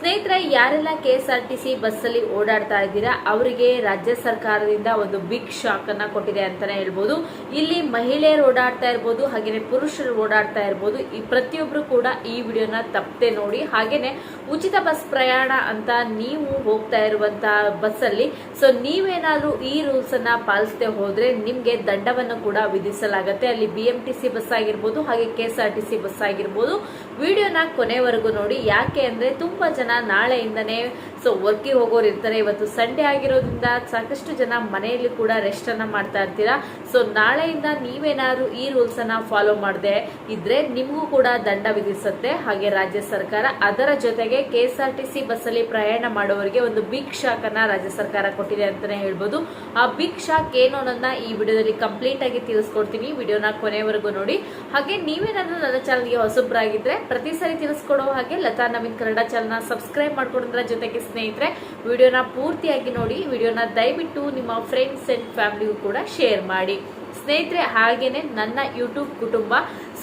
ಸ್ನೇಹಿತರೆ, ಯಾರೆಲ್ಲ K S R T C ಬಸ್ಸಲ್ಲಿ ಓಡಾಡ್ತಾ ಇದ್ದೀರಾ, ಅವರಿಗೆ ರಾಜ್ಯ ಸರ್ಕಾರದಿಂದ ಒಂದು ಬಿಗ್ ಶಾಕ್ ಅನ್ನ ಕೊಟ್ಟಿದೆ ಅಂತಾನೆ ಹೇಳ್ಬೋದು. ಇಲ್ಲಿ ಮಹಿಳೆಯರು ಓಡಾಡ್ತಾ ಇರ್ಬೋದು, ಹಾಗೇನೆ ಪುರುಷರು ಓಡಾಡ್ತಾ ಇರ್ಬೋದು, ಈ ಪ್ರತಿಯೊಬ್ಬರು ಕೂಡ ಈ ವಿಡಿಯೋನ ತಪ್ಪದೆ ನೋಡಿ, ಹಾಗೇನೆ ಉಚಿತ ಬಸ್ ಪ್ರಯಾಣ ಅಂತ ನೀವು ಹೋಗ್ತಾ ಇರುವಂತ ಬಸ್ಸಲ್ಲಿ ಸೊ ನೀವೇನಾದ್ರೂ ಈ ರೂಲ್ಸ್ ಅನ್ನ ಪಾಲಿಸದೆ ಹೋದ್ರೆ ನಿಮಗೆ ದಂಡವನ್ನು ಕೂಡ ವಿಧಿಸಲಾಗುತ್ತೆ. ಅಲ್ಲಿ B M T C bus ಆಗಿರ್ಬೋದು, ಹಾಗೆ K S R T C bus ಆಗಿರ್ಬೋದು. ವಿಡಿಯೋನ ಕೊನೆವರೆಗೂ ನೋಡಿ. ಯಾಕೆ ಅಂದರೆ ತುಂಬ ಜನ ನಾಳೆಯಿಂದನೇ ಸೊ ವರ್ಕಿಗೆ ಹೋಗೋರು ಇರ್ತಾರೆ. ಇವತ್ತು ಸಂಡೇ ಆಗಿರೋದ್ರಿಂದ ಸಾಕಷ್ಟು ಜನ ಮನೆಯಲ್ಲಿ ಕೂಡ ರೆಸ್ಟನ್ನು ಮಾಡ್ತಾ ಇರ್ತೀರಾ? ಸೊ ನಾಳೆಯಿಂದ ನೀವೇನಾದರೂ ಈ ರೂಲ್ಸನ್ನು ಫಾಲೋ ಮಾಡದೆ ಇದ್ರೆ ನಿಮಗೂ ಕೂಡ ದಂಡ ವಿಧಿಸುತ್ತೆ. ಹಾಗೆ ರಾಜ್ಯ ಸರ್ಕಾರ ಅದರ ಜೊತೆಗೆ K S R T C ಬಸ್ಸಲ್ಲಿ ಪ್ರಯಾಣ ಮಾಡುವವರಿಗೆ ಒಂದು ಬಿಗ್ ಶಾಕ್ ಅನ್ನ ರಾಜ್ಯ ಸರ್ಕಾರ ಕೊಟ್ಟಿದೆ ಅಂತಾನೆ ಹೇಳ್ಬೋದು. ಆ ಬಿಗ್ ಶಾಕ್ ಏನು ಅನ್ನೋದನ್ನ ಈ ವಿಡಿಯೋದಲ್ಲಿ ಕಂಪ್ಲೀಟ್ ಆಗಿ ತಿಳಿಸ್ಕೊಡ್ತೀನಿ. ವಿಡಿಯೋನ ಕೊನೆವರೆಗೂ ನೋಡಿ. ಹಾಗೆ ನೀವೇನಾದ್ರೂ ನನ್ನ ಚಾನಲ್ಗೆ ಹೊಸಬ್ರಾಗಿದ್ರೆ ಪ್ರತಿ ಸರಿ ತಿಳಿಸ್ಕೊಡೋ ಹಾಗೆ ಲತಾ ನವೀನ್ ಕನ್ನಡ ಚಾನಲ್ನ ಸಬ್ಸ್ಕ್ರೈಬ್ ಮಾಡ್ಕೊಡೋದ್ರ ಜೊತೆಗೆ ಸ್ನೇಹಿತರೆ, ವಿಡಿಯೋನ ಪೂರ್ತಿಯಾಗಿ ನೋಡಿ, ವಿಡಿಯೋನ ದಯವಿಟ್ಟು ನಿಮ್ಮ ಫ್ರೆಂಡ್ಸ್ ಆ್ಯಂಡ್ ಫ್ಯಾಮಿಲಿಗೂ ಕೂಡ ಶೇರ್ ಮಾಡಿ. ಸ್ನೇಹಿತರೆ, ಹಾಗೇನೆ ನನ್ನ ಯೂಟ್ಯೂಬ್ ಕುಟುಂಬ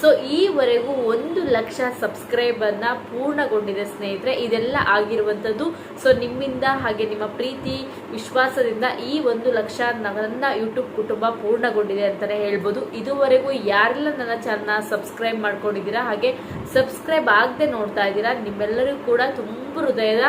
ಸೊ ಈವರೆಗೂ ಒಂದು ಲಕ್ಷ ಸಬ್ಸ್ಕ್ರೈಬರ್ನ ಪೂರ್ಣಗೊಂಡಿದೆ ಸ್ನೇಹಿತರೆ. ಇದೆಲ್ಲ ಆಗಿರುವಂಥದ್ದು. ಸೊ ನಿಮ್ಮಿಂದ ಹಾಗೆ ನಿಮ್ಮ ಪ್ರೀತಿ, ವಿಶ್ವಾಸದಿಂದ ಈ ಒಂದು ಲಕ್ಷ ನನ್ನ ಯೂಟ್ಯೂಬ್ ಕುಟುಂಬ ಪೂರ್ಣಗೊಂಡಿದೆ ಅಂತಲೇ ಹೇಳ್ಬೋದು. ಇದುವರೆಗೂ ಯಾರೆಲ್ಲ ನನ್ನ ಚಾನಲ್ನ ಸಬ್ಸ್ಕ್ರೈಬ್ ಮಾಡ್ಕೊಂಡಿದ್ದೀರಾ, ಹಾಗೆ ಸಬ್ಸ್ಕ್ರೈಬ್ ಆಗದೆ ನೋಡ್ತಾ ಇದ್ದೀರಾ, ನಿಮ್ಮೆಲ್ಲರಿಗೂ ಕೂಡ ತುಂಬ ಹೃದಯದ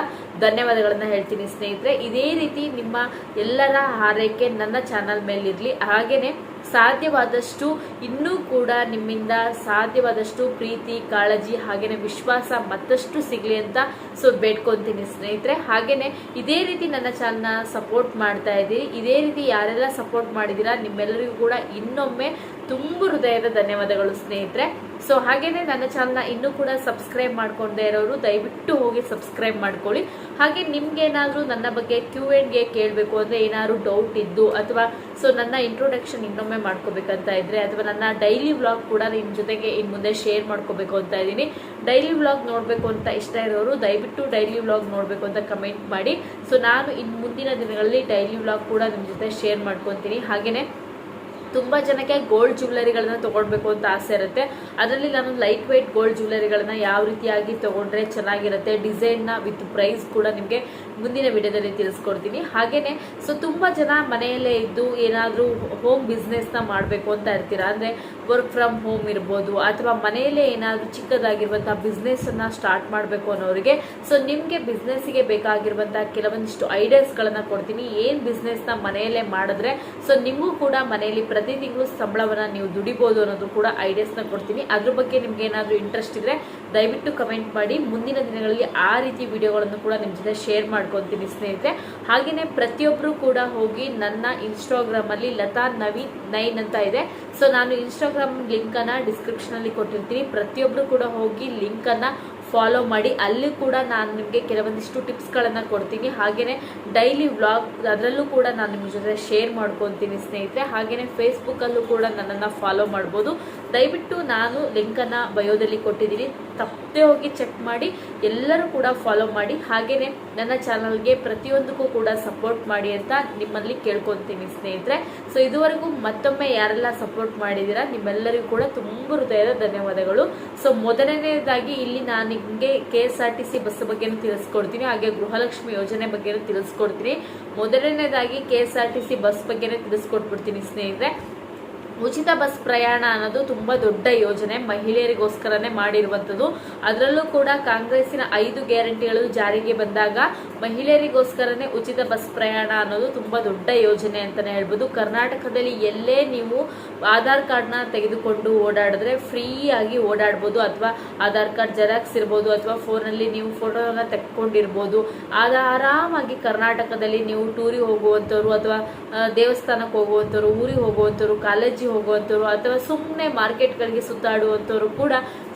ಧನ್ಯವಾದಗಳನ್ನು ಹೇಳ್ತೀನಿ ಸ್ನೇಹಿತರೆ. ಇದೇ ರೀತಿ ನಿಮ್ಮ ಎಲ್ಲರ ಹಾರೈಕೆ ನನ್ನ ಚಾನಲ್ ಮೇಲಿರಲಿ. ಹಾಗೆಯೇ ಸಾಧ್ಯವಾದಷ್ಟು ಇನ್ನೂ ಕೂಡ ನಿಮ್ಮಿಂದ ಸಾಧ್ಯವಾದಷ್ಟು ಪ್ರೀತಿ, ಕಾಳಜಿ ಹಾಗೇನೆ ವಿಶ್ವಾಸ ಮತ್ತಷ್ಟು ಸಿಗಲಿ ಅಂತ ಸೊ ಬೇಡ್ಕೊತೀನಿ ಸ್ನೇಹಿತರೆ. ಹಾಗೇನೆ ಇದೇ ರೀತಿ ನನ್ನ ಚಾನಲ್ನ ಸಪೋರ್ಟ್ ಮಾಡ್ತಾ ಇದ್ದೀರಿ. ಇದೇ ರೀತಿ ಯಾರೆಲ್ಲ ಸಪೋರ್ಟ್ ಮಾಡಿದ್ದೀರಾ ನಿಮ್ಮೆಲ್ಲರಿಗೂ ಕೂಡ ಇನ್ನೊಮ್ಮೆ ತುಂಬ ಹೃದಯದ ಧನ್ಯವಾದಗಳು ಸ್ನೇಹಿತರೆ. ಸೊ ಹಾಗೇನೆ ನನ್ನ ಚಾನಲ್ನ ಇನ್ನೂ ಕೂಡ ಸಬ್ಸ್ಕ್ರೈಬ್ ಮಾಡ್ಕೊಂಡೇ ಇರೋರು ದಯವಿಟ್ಟು ಹೋಗಿ ಸಬ್ಸ್ಕ್ರೈಬ್ ಮಾಡ್ಕೊಳ್ಳಿ. ಹಾಗೆ ನಿಮ್ಗೆ ಏನಾದರೂ ನನ್ನ ಬಗ್ಗೆ ಕ್ಯೂ ಎಂಡ್ಗೆ ಕೇಳಬೇಕು ಅಂದರೆ ಏನಾದರೂ ಡೌಟ್ ಇದ್ದು ಅಥವಾ ಸೊ ನನ್ನ ಇಂಟ್ರೊಡಕ್ಷನ್ ಇನ್ನೊಮ್ಮೆ ಮಾಡ್ಕೋಬೇಕಂತ ಇದ್ರೆ ಅಥವಾ ನನ್ನ ಡೈಲಿ ವ್ಲಾಗ್ ಕೂಡ ನಿಮ್ಮ ಜೊತೆಗೆ ಇನ್ನು ಮುಂದೆ ಶೇರ್ ಮಾಡ್ಕೋಬೇಕು ಅಂತ ಇದ್ದೀನಿ. ಡೈಲಿ ವ್ಲಾಗ್ ನೋಡಬೇಕು ಅಂತ ಇಷ್ಟ ಇರೋರು ದಯವಿಟ್ಟು ಡೈಲಿ ವ್ಲಾಗ್ ನೋಡಬೇಕು ಅಂತ ಕಮೆಂಟ್ ಮಾಡಿ. ಸೊ ನಾನು ಇನ್ನು ಮುಂದಿನ ದಿನಗಳಲ್ಲಿ ಡೈಲಿ ವ್ಲಾಗ್ ಕೂಡ ನಿಮ್ಮ ಜೊತೆ ಶೇರ್ ಮಾಡ್ಕೊತೀನಿ. ಹಾಗೆಯೇ ತುಂಬ ಜನಕ್ಕೆ ಗೋಲ್ಡ್ ಜ್ಯುವೆಲರಿಗಳನ್ನ ತೊಗೊಳ್ಬೇಕು ಅಂತ ಆಸೆ ಇರುತ್ತೆ. ಅದರಲ್ಲಿ ನಾನು ಲೈಟ್ ವೈಟ್ ಗೋಲ್ಡ್ ಜ್ಯುವೆಲರಿಗಳನ್ನ ಯಾವ ರೀತಿಯಾಗಿ ತೊಗೊಂಡ್ರೆ ಚೆನ್ನಾಗಿರುತ್ತೆ? ಡಿಸೈನ್ನ ವಿತ್ ಪ್ರೈಸ್ ಕೂಡ ನಿಮಗೆ ಮುಂದಿನ ವಿಡಿಯೋದಲ್ಲಿ ತಿಳಿಸ್ಕೊಡ್ತೀನಿ. ಹಾಗೆಯೇ ಸೊ ತುಂಬ ಜನ ಮನೆಯಲ್ಲೇ ಇದ್ದು ಏನಾದರೂ ಹೋಮ್ ಬಿಸ್ನೆಸ್ನ ಮಾಡಬೇಕು ಅಂತ ಇರ್ತೀರಾ? ಅಂದರೆ ವರ್ಕ್ ಫ್ರಮ್ ಹೋಮ್ ಇರ್ಬೋದು, ಅಥವಾ ಮನೆಯಲ್ಲೇ ಏನಾದರೂ ಚಿಕ್ಕದಾಗಿರುವಂಥ ಬಿಸ್ನೆಸ್ಸನ್ನು ಸ್ಟಾರ್ಟ್ ಮಾಡಬೇಕು ಅನ್ನೋರಿಗೆ ಸೊ ನಿಮಗೆ ಬಿಸ್ನೆಸ್ಸಿಗೆ ಬೇಕಾಗಿರುವಂಥ ಕೆಲವೊಂದಿಷ್ಟು ಐಡಿಯಾಸ್ಗಳನ್ನು ಕೊಡ್ತೀನಿ. ಏನು ಬಿಸ್ನೆಸ್ನ ಮನೆಯಲ್ಲೇ ಮಾಡಿದ್ರೆ ಸೊ ನಿಮಗೂ ಕೂಡ ಮನೆಯಲ್ಲಿ ಪ್ರತಿ ತಿಂಗಳು ಸಂಬಳವನ್ನು ನೀವು ದುಡಿಬೋದು ಅನ್ನೋದು ಕೂಡ ಐಡಿಯಾಸ್ನ ಕೊಡ್ತೀನಿ. ಅದ್ರ ಬಗ್ಗೆ ನಿಮ್ಗೆ ಏನಾದರೂ ಇಂಟ್ರೆಸ್ಟ್ ಇದ್ರೆ ದಯವಿಟ್ಟು ಕಮೆಂಟ್ ಮಾಡಿ. ಮುಂದಿನ ದಿನಗಳಲ್ಲಿ ಆ ರೀತಿ ವಿಡಿಯೋಗಳನ್ನು ಕೂಡ ನಿಮ್ಮ ಜೊತೆ ಶೇರ್ ಮಾಡ್ಕೊತೀನಿ ಸ್ನೇಹಿತರೆ. ಹಾಗೆಯೇ ಪ್ರತಿಯೊಬ್ಬರು ಕೂಡ ಹೋಗಿ ನನ್ನ ಇನ್ಸ್ಟಾಗ್ರಾಮಲ್ಲಿ ಲತಾ ನವೀನ್ ನೈನ್ ಅಂತ ಇದೆ. ಸೊ ನಾನು ಇನ್ಸ್ಟಾಗ್ರಾಮ್ ಲಿಂಕನ್ನು ಡಿಸ್ಕ್ರಿಪ್ಷನಲ್ಲಿ ಕೊಟ್ಟಿರ್ತೀನಿ. ಪ್ರತಿಯೊಬ್ಬರು ಕೂಡ ಹೋಗಿ ಲಿಂಕನ್ನು ಫಾಲೋ ಮಾಡಿ. ಅಲ್ಲಿ ಕೂಡ ನಾನು ನಿಮಗೆ ಕೆಲವೊಂದಿಷ್ಟು ಟಿಪ್ಸ್ಗಳನ್ನು ಕೊಡ್ತೀನಿ. ಹಾಗೆಯೇ ಡೈಲಿ ವ್ಲಾಗ್ ಅದರಲ್ಲೂ ಕೂಡ ನಾನು ನಿಮ್ಮ ಜೊತೆ ಶೇರ್ ಮಾಡ್ಕೊತೀನಿ ಸ್ನೇಹಿತರೆ. ಹಾಗೆಯೇ ಫೇಸ್ಬುಕ್ಕಲ್ಲೂ ಕೂಡ ನನ್ನನ್ನು ಫಾಲೋ ಮಾಡ್ಬೋದು. ದಯವಿಟ್ಟು ನಾನು ಲಿಂಕನ್ನು ಬಯೋದಲ್ಲಿ ಕೊಟ್ಟಿದ್ದೀನಿ. ತಪ್ಪದೆ ಹೋಗಿ ಚೆಕ್ ಮಾಡಿ, ಎಲ್ಲರೂ ಕೂಡ ಫಾಲೋ ಮಾಡಿ. ಹಾಗೆಯೇ ನನ್ನ ಚಾನಲ್ಗೆ ಪ್ರತಿಯೊಂದಕ್ಕೂ ಕೂಡ ಸಪೋರ್ಟ್ ಮಾಡಿ ಅಂತ ನಿಮ್ಮಲ್ಲಿ ಕೇಳ್ಕೊತೀನಿ ಸ್ನೇಹಿತರೆ. ಸೊ ಇದುವರೆಗೂ ಮತ್ತೊಮ್ಮೆ ಯಾರೆಲ್ಲ ಸಪೋರ್ಟ್ ಮಾಡಿದ್ದೀರಾ, ನಿಮ್ಮೆಲ್ಲರಿಗೂ ಕೂಡ ತುಂಬ ಹೃದಯದ ಧನ್ಯವಾದಗಳು. ಸೊ ಮೊದಲನೇದಾಗಿ ಇಲ್ಲಿ ನಾನು ನಿಮಗೆ K S R T C bus ಬಗ್ಗೆನೂ ತಿಳಿಸ್ಕೊಡ್ತೀನಿ, ಹಾಗೆ ಗೃಹಲಕ್ಷ್ಮಿ ಯೋಜನೆ ಬಗ್ಗೆನೂ ತಿಳಿಸ್ಕೊಡ್ತೀನಿ. ಮೊದಲನೇದಾಗಿ K S R T C bus ಬಗ್ಗೆನೇ ತಿಳಿಸ್ಕೊಟ್ಬಿಡ್ತೀನಿ ಸ್ನೇಹಿತರೆ. ಉಚಿತ ಬಸ್ ಪ್ರಯಾಣ ಅನ್ನೋದು ತುಂಬ ದೊಡ್ಡ ಯೋಜನೆ. ಮಹಿಳೆಯರಿಗೋಸ್ಕರನೇ ಮಾಡಿರುವಂಥದ್ದು. ಅದರಲ್ಲೂ ಕೂಡ ಕಾಂಗ್ರೆಸ್ಸಿನ ಐದು ಗ್ಯಾರಂಟಿಗಳು ಜಾರಿಗೆ ಬಂದಾಗ ಮಹಿಳೆಯರಿಗೋಸ್ಕರನೇ ಉಚಿತ ಬಸ್ ಪ್ರಯಾಣ ಅನ್ನೋದು ತುಂಬ ದೊಡ್ಡ ಯೋಜನೆ ಅಂತಲೇ ಹೇಳ್ಬೋದು. ಕರ್ನಾಟಕದಲ್ಲಿ ಎಲ್ಲೇ ನೀವು ಆಧಾರ್ ಕಾರ್ಡ್ನ ತೆಗೆದುಕೊಂಡು ಓಡಾಡಿದ್ರೆ ಫ್ರೀಯಾಗಿ ಓಡಾಡ್ಬೋದು ಅಥವಾ ಆಧಾರ್ ಕಾರ್ಡ್ ಜೆರಾಕ್ಸ್ ಇರ್ಬೋದು ಅಥವಾ ಫೋನಲ್ಲಿ ನೀವು ಫೋಟೋನ ತೆಕ್ಕೊಂಡಿರ್ಬೋದು. ಆಗ ಆರಾಮಾಗಿ ಕರ್ನಾಟಕದಲ್ಲಿ ನೀವು ಟೂರಿಗೆ ಹೋಗುವಂಥವ್ರು ಅಥವಾ ದೇವಸ್ಥಾನಕ್ಕೆ ಹೋಗುವಂಥವ್ರು, ಊರಿಗೆ ಹೋಗುವಂಥವ್ರು, ಕಾಲೇಜಿಗೆ ಹೋಗುವಂಥವ್ರು ಅಥವಾ ಸುಮ್ಮನೆ ಮಾರ್ಕೆಟ್ಗಳಿಗೆ ಸುತ್ತಾಡುವಂಥವ್ರು ಕೂಡ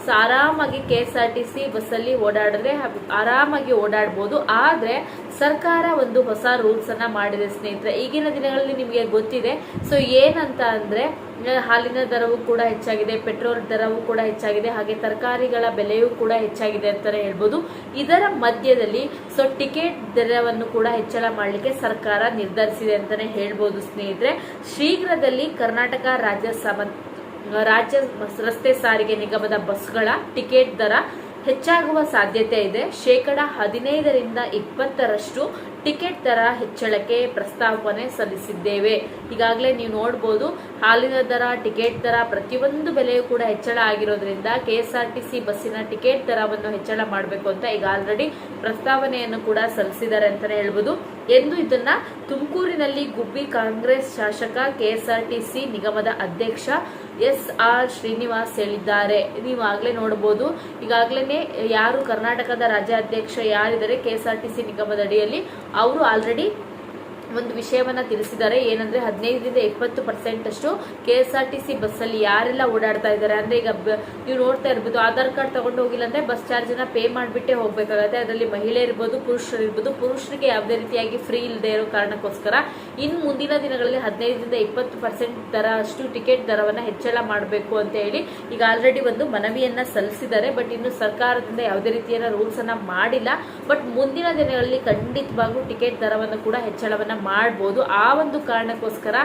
ಆರಾಮಾಗಿ K S R T C ಬಸ್ಸಲ್ಲಿ ಓಡಾಡಿದ್ರೆ ಆರಾಮಾಗಿ ಓಡಾಡ್ಬೋದು. ಆದರೆ, ಸರ್ಕಾರ ಒಂದು ಹೊಸ ರೂಲ್ಸನ್ನು ಮಾಡಿದೆ ಸ್ನೇಹಿತರೆ. ಈಗಿನ ದಿನಗಳಲ್ಲಿ ನಿಮಗೆ ಗೊತ್ತಿದೆ. ಸೊ ಏನಂತ ಅಂದರೆ ಹಾಲಿನ ದರವೂ ಕೂಡ ಹೆಚ್ಚಾಗಿದೆ, ಪೆಟ್ರೋಲ್ ದರವೂ ಕೂಡ ಹೆಚ್ಚಾಗಿದೆ, ಹಾಗೆ ತರಕಾರಿಗಳ ಬೆಲೆಯೂ ಕೂಡ ಹೆಚ್ಚಾಗಿದೆ ಅಂತಲೇ ಹೇಳ್ಬೋದು. ಇದರ ಮಧ್ಯದಲ್ಲಿ ಸೊ ಟಿಕೆಟ್ ದರವನ್ನು ಕೂಡ ಹೆಚ್ಚಳ ಮಾಡಲಿಕ್ಕೆ ಸರ್ಕಾರ ನಿರ್ಧರಿಸಿದೆ ಅಂತಲೇ ಹೇಳ್ಬೋದು ಸ್ನೇಹಿತರೆ. ಶೀಘ್ರದಲ್ಲಿ ಕರ್ನಾಟಕ ರಾಜ್ಯ ಸಮ ರಾಜ್ಯ ರಸ್ತೆ ಸಾರಿಗೆ ನಿಗಮದ ಬಸ್ಗಳ ಟಿಕೆಟ್ ದರ ಹೆಚ್ಚಾಗುವ ಸಾಧ್ಯತೆ ಇದೆ. ಶೇಕಡ ಹದಿನೈದರಿಂದ ಇಪ್ಪತ್ತರಷ್ಟು ಟಿಕೆಟ್ ದರ ಹೆಚ್ಚಳಕ್ಕೆ ಪ್ರಸ್ತಾವನೆ ಸಲ್ಲಿಸಿದ್ದೇವೆ. ಈಗಾಗಲೇ ನೀವು ನೋಡ್ಬೋದು, ಹಾಲಿನ ದರ, ಟಿಕೆಟ್ ದರ ಪ್ರತಿಯೊಂದು ಬೆಲೆಯೂ ಕೂಡ ಹೆಚ್ಚಳ ಆಗಿರೋದ್ರಿಂದ ಕೆ ಬಸ್ಸಿನ ಟಿಕೆಟ್ ದರವನ್ನು ಹೆಚ್ಚಳ ಮಾಡಬೇಕು ಅಂತ ಈಗ ಆಲ್ರೆಡಿ ಪ್ರಸ್ತಾವನೆಯನ್ನು ಕೂಡ ಸಲ್ಲಿಸಿದ್ದಾರೆ ಅಂತಲೇ ಹೇಳ್ಬೋದು. ಎಂದು ಇದನ್ನ ತುಮಕೂರಿನಲ್ಲಿ ಗುಬ್ಬಿ ಕಾಂಗ್ರೆಸ್ ಶಾಸಕ ಕೆಎಸ್ಆರ್ಟಿಸಿ ನಿಗಮದ ಅಧ್ಯಕ್ಷ ಎಸ್ ಆರ್ ಶ್ರೀನಿವಾಸ್ ಹೇಳಿದ್ದಾರೆ. ನೀವು ಆಗ್ಲೇ ನೋಡಬಹುದು ಈಗಾಗಲೇ ಯಾರು ಕರ್ನಾಟಕದ ರಾಜ್ಯಾಧ್ಯಕ್ಷ ಯಾರಿದ್ದಾರೆ, ಕೆಎಸ್ಆರ್ಟಿಸಿ ನಿಗಮದ ಅಡಿಯಲ್ಲಿ, ಅವರು ಆಲ್ರೆಡಿ ಒಂದು ವಿಷಯವನ್ನ ತಿಳಿಸಿದ್ದಾರೆ. ಏನಂದ್ರೆ ಹದಿನೈದರಿಂದ ಇಪ್ಪತ್ತು ಪರ್ಸೆಂಟಷ್ಟು K S R T C ಬಸ್ಸಲ್ಲಿ ಯಾರೆಲ್ಲ ಓಡಾಡ್ತಾ ಇದ್ದಾರೆ? ಅಂದ್ರೆ ಈಗ ನೀವು ನೋಡ್ತಾ ಇರ್ಬೋದು, ಆಧಾರ್ ಕಾರ್ಡ್ ತೊಗೊಂಡು ಹೋಗಿಲ್ಲ ಅಂದ್ರೆ ಬಸ್ ಚಾರ್ಜ್ನ ಪೇ ಮಾಡಿಬಿಟ್ಟೇ ಹೋಗ್ಬೇಕಾಗತ್ತೆ. ಅದರಲ್ಲಿ ಮಹಿಳೆ ಇರ್ಬೋದು, ಪುರುಷರು ಇರ್ಬೋದು. ಪುರುಷರಿಗೆ ಯಾವುದೇ ರೀತಿಯಾಗಿ ಫ್ರೀ ಇಲ್ಲದೆ ಇರೋ ಕಾರಣಕ್ಕೋಸ್ಕರ ಇನ್ನು ಮುಂದಿನ ದಿನಗಳಲ್ಲಿ ಹದಿನೈದರಿಂದ ಇಪ್ಪತ್ತು ಪರ್ಸೆಂಟ್ ದರ ಅಷ್ಟು ಟಿಕೆಟ್ ದರವನ್ನ ಹೆಚ್ಚಳ ಮಾಡಬೇಕು ಅಂತ ಹೇಳಿ ಈಗ ಆಲ್ರೆಡಿ ಒಂದು ಮನವಿಯನ್ನ ಸಲ್ಲಿಸಿದ್ದಾರೆ. ಬಟ್ ಇನ್ನು ಸರ್ಕಾರದಿಂದ ಯಾವುದೇ ರೀತಿಯ ರೂಲ್ಸ್ ಅನ್ನ ಮಾಡಿಲ್ಲ. ಬಟ್ ಮುಂದಿನ ದಿನಗಳಲ್ಲಿ ಖಂಡಿತವಾಗೂ ಟಿಕೆಟ್ ದರವನ್ನು ಕೂಡ ಹೆಚ್ಚಳವನ್ನ ಮಾಡಬಹುದು ಆ ಒಂದು ಕಾರಣಕ್ಕೋಸ್ಕರ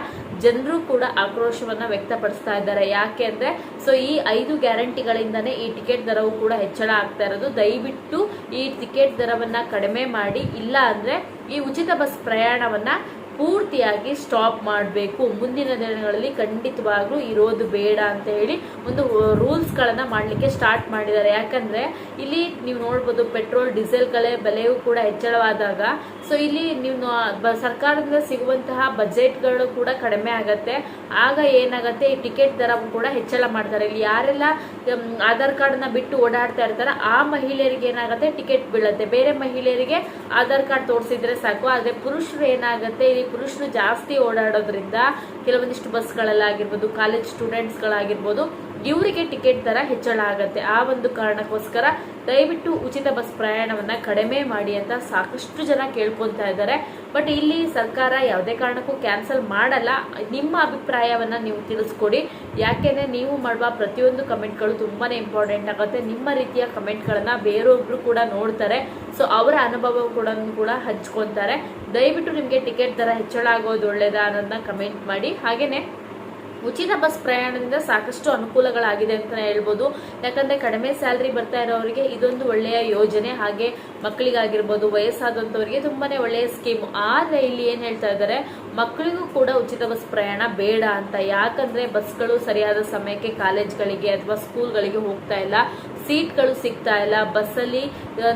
ಜನರು ಕೂಡ ಆಕ್ರೋಶವನ್ನ ವ್ಯಕ್ತಪಡಿಸ್ತಾ ಇದ್ದಾರೆ. ಯಾಕೆ ಅಂದ್ರೆ ಸೊ ಈ ಐದು ಗ್ಯಾರಂಟಿಗಳಿಂದನೇ ಈ ಟಿಕೆಟ್ ದರವು ಕೂಡ ಹೆಚ್ಚಳ ಆಗ್ತಾ ಇರೋದು. ದಯವಿಟ್ಟು ಈ ಟಿಕೆಟ್ ದರವನ್ನ ಕಡಿಮೆ ಮಾಡಿ. ಇಲ್ಲ ಅಂದರೆ ಈ ಉಚಿತ ಬಸ್ ಪ್ರಯಾಣವನ್ನ ಪೂರ್ತಿಯಾಗಿ ಸ್ಟಾಪ್ ಮಾಡಬೇಕು. ಮುಂದಿನ ದಿನಗಳಲ್ಲಿ ಖಂಡಿತವಾಗ್ಲೂ ಇರೋದು ಬೇಡ ಅಂತ ಹೇಳಿ ಒಂದು ರೂಲ್ಸ್ಗಳನ್ನು ಮಾಡಲಿಕ್ಕೆ ಸ್ಟಾರ್ಟ್ ಮಾಡಿದ್ದಾರೆ. ಯಾಕಂದರೆ ಇಲ್ಲಿ ನೀವು ನೋಡ್ಬೋದು ಪೆಟ್ರೋಲ್ ಡೀಸೆಲ್ಗಳೇ ಬೆಲೆಯೂ ಕೂಡ ಹೆಚ್ಚಳವಾದಾಗ ಸೊ ಇಲ್ಲಿ ನೀವು ಸರ್ಕಾರದಿಂದ ಸಿಗುವಂತಹ ಬಜೆಟ್ಗಳು ಕೂಡ ಕಡಿಮೆ ಆಗತ್ತೆ. ಆಗ ಏನಾಗುತ್ತೆ, ಈ ಟಿಕೆಟ್ ದರ ಕೂಡ ಹೆಚ್ಚಳ ಮಾಡ್ತಾರೆ. ಇಲ್ಲಿ ಯಾರೆಲ್ಲ ಆಧಾರ್ ಕಾರ್ಡ್ನ ಬಿಟ್ಟು ಓಡಾಡ್ತಾ ಇರ್ತಾರೋ, ಆ ಮಹಿಳೆಯರಿಗೆ ಏನಾಗುತ್ತೆ ಟಿಕೆಟ್ ಬೀಳುತ್ತೆ. ಬೇರೆ ಮಹಿಳೆಯರಿಗೆ ಆಧಾರ್ ಕಾರ್ಡ್ ತೋರಿಸಿದ್ರೆ ಸಾಕು. ಆದರೆ ಪುರುಷರು ಏನಾಗುತ್ತೆ, ಇಲ್ಲಿ ಪುರುಷರು ಜಾಸ್ತಿ ಓಡಾಡೋದ್ರಿಂದ ಕೆಲವೊಂದಿಷ್ಟು ಬಸ್ಗಳಲ್ಲಾಗಿರ್ಬೋದು ಕಾಲೇಜ್ ಸ್ಟೂಡೆಂಟ್ಸ್ಗಳಾಗಿರ್ಬೋದು ಇವರಿಗೆ ಟಿಕೆಟ್ ದರ ಹೆಚ್ಚಳ ಆಗುತ್ತೆ. ಆ ಒಂದು ಕಾರಣಕ್ಕೋಸ್ಕರ ದಯವಿಟ್ಟು ಉಚಿತ ಬಸ್ ಪ್ರಯಾಣವನ್ನು ಕಡಿಮೆ ಮಾಡಿ ಅಂತ ಸಾಕಷ್ಟು ಜನ ಕೇಳ್ಕೊಂತಾ ಇದ್ದಾರೆ. ಬಟ್ ಇಲ್ಲಿ ಸರ್ಕಾರ ಯಾವುದೇ ಕಾರಣಕ್ಕೂ ಕ್ಯಾನ್ಸಲ್ ಮಾಡಲ್ಲ. ನಿಮ್ಮ ಅಭಿಪ್ರಾಯವನ್ನ ನೀವು ತಿಳಿಸ್ಕೊಡಿ. ಯಾಕೆಂದರೆ ನೀವು ಮಾಡುವ ಪ್ರತಿಯೊಂದು ಕಮೆಂಟ್ಗಳು ತುಂಬಾನೇ ಇಂಪಾರ್ಟೆಂಟ್ ಆಗುತ್ತೆ. ನಿಮ್ಮ ರೀತಿಯ ಕಮೆಂಟ್ಗಳನ್ನು ಬೇರೊಬ್ಬರು ಕೂಡ ನೋಡ್ತಾರೆ. ಸೊ, ಅವರ ಅನುಭವ ಕೂಡ ಕೂಡ ಹಚ್ಕೊತಾರೆ ದಯವಿಟ್ಟು ನಿಮಗೆ ಟಿಕೆಟ್ ದರ ಹೆಚ್ಚಳ ಆಗೋದು ಒಳ್ಳೇದಾ ಅನ್ನೋದನ್ನ ಕಮೆಂಟ್ ಮಾಡಿ. ಹಾಗೇನೆ ಉಚಿತ ಬಸ್ ಪ್ರಯಾಣದಿಂದ ಸಾಕಷ್ಟು ಅನುಕೂಲಗಳಾಗಿದೆ ಅಂತಲೇ ಹೇಳ್ಬೋದು. ಯಾಕಂದ್ರೆ ಕಡಿಮೆ ಸ್ಯಾಲ್ರಿ ಬರ್ತಾ ಇರೋರಿಗೆ ಇದೊಂದು ಒಳ್ಳೆಯ ಯೋಜನೆ. ಹಾಗೆ ಮಕ್ಕಳಿಗಾಗಿರ್ಬೋದು, ವಯಸ್ಸಾದಂಥವ್ರಿಗೆ ತುಂಬಾನೇ ಒಳ್ಳೆಯ ಸ್ಕೀಮ್. ಆದರೆ ಇಲ್ಲಿ ಏನು ಹೇಳ್ತಾ ಇದ್ದಾರೆ, ಮಕ್ಕಳಿಗೂ ಕೂಡ ಉಚಿತ ಬಸ್ ಪ್ರಯಾಣ ಬೇಡ ಅಂತ. ಯಾಕಂದ್ರೆ ಬಸ್ಗಳು ಸರಿಯಾದ ಸಮಯಕ್ಕೆ ಕಾಲೇಜ್ಗಳಿಗೆ ಅಥವಾ ಸ್ಕೂಲ್ಗಳಿಗೆ ಹೋಗ್ತಾ ಇಲ್ಲ. ಸೀಟ್ಗಳು ಸಿಗ್ತಾ ಇಲ್ಲ ಬಸ್ಸಲ್ಲಿ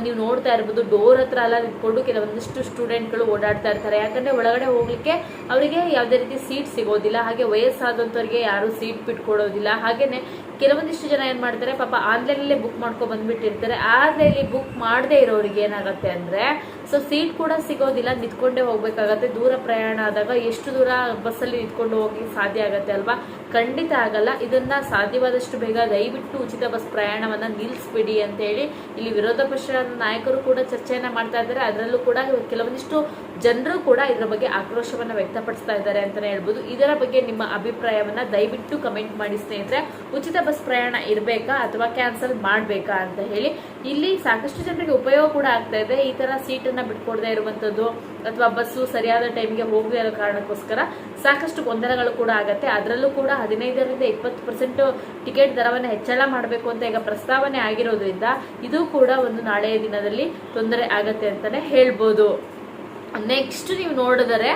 ನೀವು ನೋಡ್ತಾ ಇರ್ಬೋದು ಡೋರ್ ಹತ್ರ ಎಲ್ಲ ನಿಂತ್ಕೊಂಡು ಕೆಲವೊಂದಿಷ್ಟು ಸ್ಟೂಡೆಂಟ್ಗಳು ಓಡಾಡ್ತಾ ಇರ್ತಾರೆ. ಯಾಕಂದ್ರೆ ಒಳಗಡೆ ಹೋಗ್ಲಿಕ್ಕೆ ಅವರಿಗೆ ಯಾವುದೇ ರೀತಿ ಸೀಟ್ ಸಿಗೋದಿಲ್ಲ. ಹಾಗೆ ವಯಸ್ಸಾದಂಥವ್ರಿಗೆ ಯಾರು ಸೀಟ್ ಬಿಟ್ಕೊಡೋದಿಲ್ಲ. ಹಾಗೇನೆ ಕೆಲವೊಂದಿಷ್ಟು ಜನ ಏನ್ ಮಾಡ್ತಾರೆ, ಪಾಪ ಆನ್ಲೈನಲ್ಲೇ ಬುಕ್ ಮಾಡ್ಕೊ ಬಂದ್ಬಿಟ್ಟಿರ್ತಾರೆ. ಆದ್ರೆ ಇಲ್ಲಿ ಬುಕ್ ಮಾಡದೇ ಇರೋರಿಗೆ ಏನಾಗತ್ತೆ ಅಂದ್ರೆ ಸೊ ಸೀಟ್ ಕೂಡ ಸಿಗೋದಿಲ್ಲ, ನಿಂತ್ಕೊಂಡೇ ಹೋಗ್ಬೇಕಾಗತ್ತೆ. ದೂರ ಪ್ರಯಾಣ ಆದಾಗ ಎಷ್ಟು ದೂರ ಬಸ್ಸಲ್ಲಿ ನಿಂತ್ಕೊಂಡು ಹೋಗಿ ಸಾಧ್ಯ ಆಗತ್ತೆ ಅಲ್ವಾ? ಖಂಡಿತ ಆಗಲ್ಲ. ಇದನ್ನ ಸಾಧ್ಯವಾದಷ್ಟು ಬೇಗ ದಯವಿಟ್ಟು ಉಚಿತ ಬಸ್ ಪ್ರಯಾಣವನ್ನ ನಿಲ್ಲಿಸ್ಬಿಡಿ ಅಂತ ಹೇಳಿ ಇಲ್ಲಿ ವಿರೋಧ ಪಕ್ಷದ ನಾಯಕರು ಕೂಡ ಚರ್ಚೆಯನ್ನ ಮಾಡ್ತಾ ಇದ್ದಾರೆ. ಅದರಲ್ಲೂ ಕೂಡ ಕೆಲವೊಂದಿಷ್ಟು ಜನರು ಕೂಡ ಇದರ ಬಗ್ಗೆ ಆಕ್ರೋಶವನ್ನು ವ್ಯಕ್ತಪಡಿಸ್ತಾ ಇದ್ದಾರೆ ಅಂತಲೇ ಹೇಳ್ಬೋದು. ಇದರ ಬಗ್ಗೆ ನಿಮ್ಮ ಅಭಿಪ್ರಾಯವನ್ನು ದಯವಿಟ್ಟು ಕಮೆಂಟ್ ಮಾಡಿ ಸ್ನೇಹಿತರೆ. ಉಚಿತ ಬಸ್ ಪ್ರಯಾಣ ಇರಬೇಕಾ ಅಥವಾ ಕ್ಯಾನ್ಸಲ್ ಮಾಡಬೇಕಾ ಅಂತ ಹೇಳಿ. ಇಲ್ಲಿ ಸಾಕಷ್ಟು ಜನರಿಗೆ ಉಪಯೋಗ ಕೂಡ ಆಗ್ತಾ ಇದೆ. ಈ ತರ ಸೀಟನ್ನು ಬಿಟ್ಕೊಡದೆ ಇರುವಂತದ್ದು ಅಥವಾ ಬಸ್ಸು ಸರಿಯಾದ ಟೈಮ್ಗೆ ಹೋಗದೇ ಇರೋ ಕಾರಣಕ್ಕೋಸ್ಕರ ಸಾಕಷ್ಟು ಗೊಂದಲಗಳು ಕೂಡ ಆಗತ್ತೆ. ಅದರಲ್ಲೂ ಕೂಡ ಹದಿನೈದರಿಂದ ಇಪ್ಪತ್ತು ಪರ್ಸೆಂಟ್ ಟಿಕೆಟ್ ದರವನ್ನು ಹೆಚ್ಚಳ ಮಾಡಬೇಕು ಅಂತ ಈಗ ಪ್ರಸ್ತಾವನೆ ಆಗಿರೋದ್ರಿಂದ ಇದು ಕೂಡ ಒಂದು ನಾಳೆಯ ದಿನದಲ್ಲಿ ತೊಂದರೆ ಆಗತ್ತೆ ಅಂತಾನೆ ಹೇಳ್ಬೋದು. ನೆಕ್ಸ್ಟ್ ನೀವು ನೋಡಿದರೆ,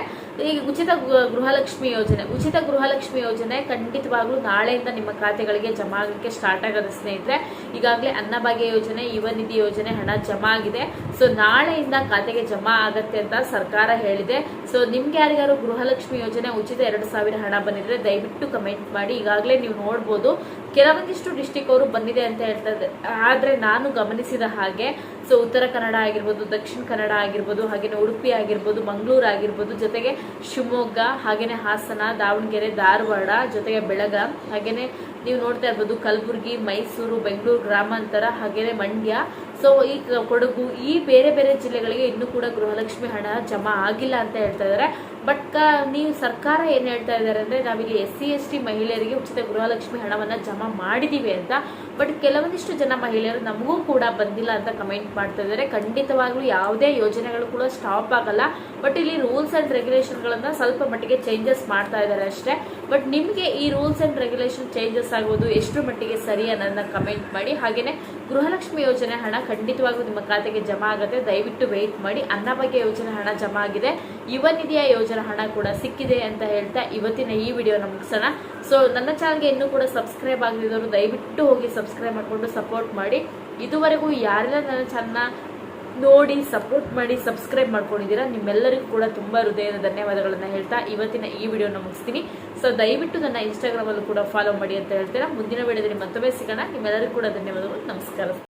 ಈಗ ಉಚಿತ ಗೃಹಲಕ್ಷ್ಮಿ ಯೋಜನೆ. ಉಚಿತ ಗೃಹಲಕ್ಷ್ಮಿ ಯೋಜನೆ ಖಂಡಿತವಾಗ್ಲೂ ನಾಳೆಯಿಂದ ನಿಮ್ಮ ಖಾತೆಗಳಿಗೆ ಜಮಾ ಆಗಲಿಕ್ಕೆ ಸ್ಟಾರ್ಟ್ ಆಗೋದು ಸ್ನೇಹಿತರೆ, ಈಗಾಗಲೇ ಅನ್ನಭಾಗ್ಯ ಯೋಜನೆ, ಯುವ ನಿಧಿ ಯೋಜನೆ ಹಣ ಜಮಾ ಆಗಿದೆ. ಸೊ ನಾಳೆಯಿಂದ ಖಾತೆಗೆ ಜಮಾ ಆಗತ್ತೆ ಅಂತ ಸರ್ಕಾರ ಹೇಳಿದೆ. ಸೊ ನಿಮ್ಗೆ ಯಾರಿಗಾರು ಗೃಹಲಕ್ಷ್ಮಿ ಯೋಜನೆ, ಉಚಿತ ಎರಡು ಸಾವಿರ ಹಣ ಬಂದಿದ್ರೆ ದಯವಿಟ್ಟು ಕಮೆಂಟ್ ಮಾಡಿ. ಈಗಾಗಲೇ ನೀವು ನೋಡ್ಬೋದು. ಕೆಲವೊಂದಿಷ್ಟು ಡಿಸ್ಟಿಕ್ ಅವರು ಬಂದಿದೆ ಅಂತ ಹೇಳ್ತಾರೆ ಆದ್ರೆ ನಾನು ಗಮನಿಸಿದ ಹಾಗೆ ಸೊ ಉತ್ತರ ಕನ್ನಡ ಆಗಿರ್ಬೋದು, ದಕ್ಷಿಣ ಕನ್ನಡ ಆಗಿರ್ಬೋದು ಹಾಗೆಯೇ ಉಡುಪಿ ಆಗಿರ್ಬೋದು, ಮಂಗಳೂರು ಆಗಿರ್ಬೋದು, ಜೊತೆಗೆ ಶಿವಮೊಗ್ಗ ಹಾಗೆಯೇ ಹಾಸನ, ದಾವಣಗೆರೆ, ಧಾರವಾಡ, ಜೊತೆಗೆ ಬೆಳಗಾಂ ಹಾಗೆಯೇ ನೀವು ನೋಡ್ತಾ ಇರ್ಬೋದು ಕಲಬುರಗಿ, ಮೈಸೂರು, ಬೆಂಗಳೂರು, ಗ್ರಾಮಾಂತರ ಹಾಗೆಯೇ ಮಂಡ್ಯ ಸೊ ಈ ಕೊಡಗು, ಈ ಬೇರೆ ಬೇರೆ ಜಿಲ್ಲೆಗಳಿಗೆ ಇನ್ನೂ ಕೂಡ ಗೃಹಲಕ್ಷ್ಮಿ ಹಣ ಜಮಾ ಆಗಿಲ್ಲ ಅಂತ ಹೇಳ್ತಾ ಇದ್ದಾರೆ. ಬಟ್ ನೀವು ಸರ್ಕಾರ ಏನು ಹೇಳ್ತಾ ಇದ್ದಾರೆ ಅಂದ್ರೆ, ನಾವಿಲ್ಲಿ ಎಸ್ ಸಿ, ಎಸ್ ಟಿ ಮಹಿಳೆಯರಿಗೆ ಉಚಿತ ಗೃಹಲಕ್ಷ್ಮಿ ಹಣವನ್ನ ಜಮಾ ಮಾಡಿದೀವಿ ಅಂತ. ಬಟ್ ಕೆಲವೊಂದಿಷ್ಟು ಜನ ಮಹಿಳೆಯರು ನಮಗೂ ಕೂಡ ಬಂದಿಲ್ಲ ಅಂತ ಕಮೆಂಟ್ ಮಾಡ್ತಾ ಇದ್ದಾರೆ. ಖಂಡಿತವಾಗ್ಲೂ ಯಾವುದೇ ಯೋಜನೆಗಳು ಕೂಡ ಸ್ಟಾಪ್ ಆಗಲ್ಲ. ಬಟ್ ಇಲ್ಲಿ ರೂಲ್ಸ್ ಅಂಡ್ ರೆಗ್ಯುಲೇಷನ್ಗಳನ್ನು ಸ್ವಲ್ಪ ಮಟ್ಟಿಗೆ ಚೇಂಜಸ್ ಮಾಡ್ತಾ ಇದ್ದಾರೆ ಅಷ್ಟೇ. ಬಟ್ ನಿಮಗೆ ಈ ರೂಲ್ಸ್ ಅಂಡ್ ರೆಗ್ಯುಲೇಷನ್ ಚೇಂಜಸ್ ಆಗೋದು ಎಷ್ಟು ಮಟ್ಟಿಗೆ ಸರಿ ಅನ್ನೋದನ್ನ ಕಮೆಂಟ್ ಮಾಡಿ. ಹಾಗೆಯೇ ಗೃಹಲಕ್ಷ್ಮಿ ಯೋಜನೆ ಹಣ ಖಂಡಿತವಾಗೂ ನಿಮ್ಮ ಖಾತೆಗೆ ಜಮಾ ಆಗುತ್ತೆ. ದಯವಿಟ್ಟು ವೆಯ್ಟ್ ಮಾಡಿ. ಅನ್ನಭಾಗ್ಯ ಯೋಜನೆ ಹಣ ಜಮಾ ಆಗಿದೆ. ಯುವ ನಿಧಿಯ ಯೋಜನೆ ಹಣ ಕೂಡ ಸಿಕ್ಕಿದೆ ಅಂತ ಹೇಳ್ತಾ ಇವತ್ತಿನ ಈ ವಿಡಿಯೋನ ಮುಗಿಸೋಣ. ಸೊ ನನ್ನ ಚಾನಲ್ಗೆ ಇನ್ನೂ ಕೂಡ ಸಬ್ಸ್ಕ್ರೈಬ್ ಆಗದಿದ್ದವರು ದಯವಿಟ್ಟು ಹೋಗಿ ಸಬ್ಸ್ಕ್ರೈಬ್ ಮಾಡಿಕೊಂಡು ಸಪೋರ್ಟ್ ಮಾಡಿ. ಇದುವರೆಗೂ ಯಾರೆಲ್ಲ ನನ್ನ ಚಾನಲ್ನ ನೋಡಿ ಸಪೋರ್ಟ್ ಮಾಡಿ ಸಬ್ಸ್ಕ್ರೈಬ್ ಮಾಡ್ಕೊಂಡಿದ್ದೀರಾ, ನಿಮ್ಮೆಲ್ಲರಿಗೂ ಕೂಡ ತುಂಬ ಹೃದಯದ ಧನ್ಯವಾದಗಳನ್ನು ಹೇಳ್ತಾ ಇವತ್ತಿನ ಈ ವಿಡಿಯೋನ ಮುಗಿಸ್ತೀನಿ. ಸೊ ದಯವಿಟ್ಟು ನನ್ನ ಇನ್ಸ್ಟಾಗ್ರಾಮಲ್ಲೂ ಕೂಡ ಫಾಲೋ ಮಾಡಿ ಅಂತ ಹೇಳ್ತೀರಾ? ಮುಂದಿನ ವಿಡಿಯೋದಲ್ಲಿ ಮತ್ತೊಮ್ಮೆ ಸಿಗೋಣ. ನಿಮ್ಮೆಲ್ಲರಿಗೂ ಕೂಡ ಧನ್ಯವಾದಗಳು. ನಮಸ್ಕಾರ.